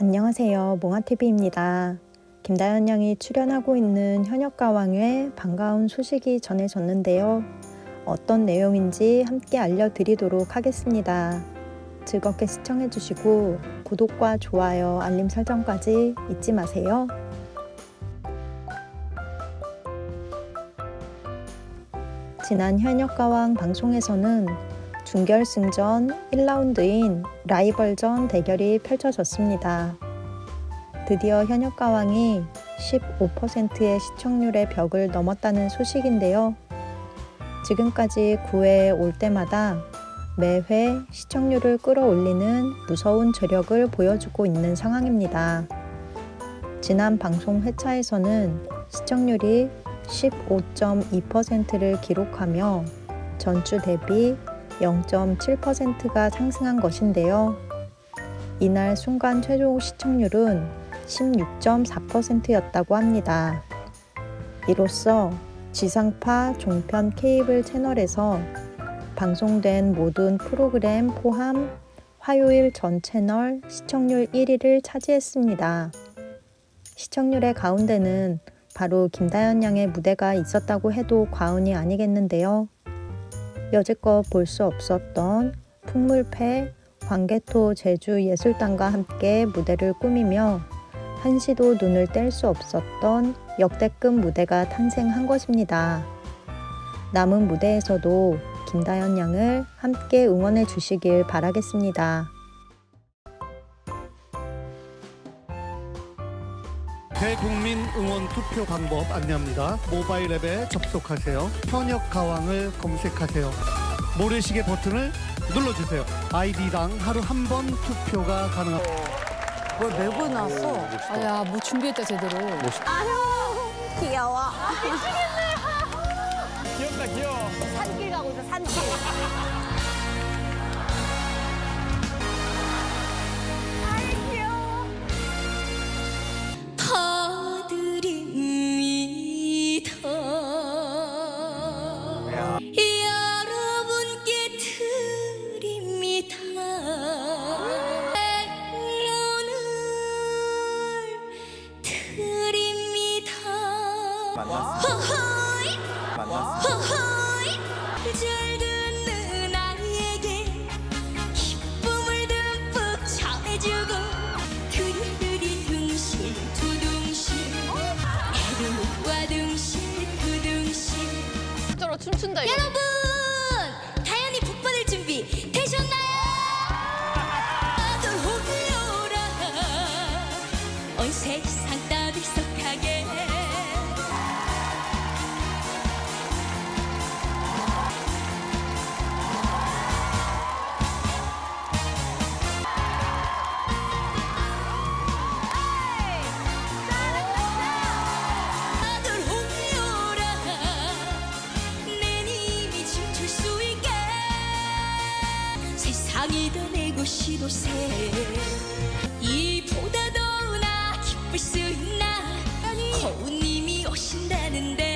안녕하세요. 몽아TV입니다. 김다연 양이 출연하고 있는 현역가왕에 반가운 소식이 전해졌는데요. 어떤 내용인지 함께 알려드리도록 하겠습니다. 즐겁게 시청해주시고 구독과 좋아요, 알림 설정까지 잊지 마세요. 지난 현역가왕 방송에서는 준결승전 1라운드인 라이벌전 대결이 펼쳐졌습니다. 드디어 현역가왕이 15%의 시청률의 벽을 넘었다는 소식인데요. 지금까지 9회에 올 때마다 매회 시청률을 끌어올리는 무서운 재력을 보여주고 있는 상황입니다. 지난 방송 회차에서는 시청률이 15.2%를 기록하며 전주 대비 0.7%가 상승한 것인데요. 이날 순간 최종 시청률은 16.4%였다고 합니다. 이로써 지상파 종편 케이블 채널에서 방송된 모든 프로그램 포함 화요일 전 채널 시청률 1위를 차지했습니다. 시청률의 가운데는 바로 김다연 양의 무대가 있었다고 해도 과언이 아니겠는데요. 여지껏 볼 수 없었던 풍물패, 광개토 제주 예술단과 함께 무대를 꾸미며 한시도 눈을 뗄 수 없었던 역대급 무대가 탄생한 것입니다. 남은 무대에서도 김다연 양을 함께 응원해 주시길 바라겠습니다. 대국민 응원 투표 방법 안내합니다. 모바일 앱에 접속하세요. 현역 가왕을 검색하세요. 모래시계 버튼을 눌러주세요. 아이디당 하루 한 번 투표가 가능합니다. 뭘 메고 나왔어? 아야 뭐 준비했다 제대로. 귀여워. 귀엽다 귀여워. 산길 가고 있어, 산길. 허허이. 허허이. 잘 듣는 아이에게 기쁨을 듬뿍 전해주고 두리두리 둥실 두둥실 애들과 둥실 두둥실 저로 춤춘다 이거. 여러분 상이도 내고 시도세. 이보다 더 나 기쁠 수 있나? 거운님이 오신다는데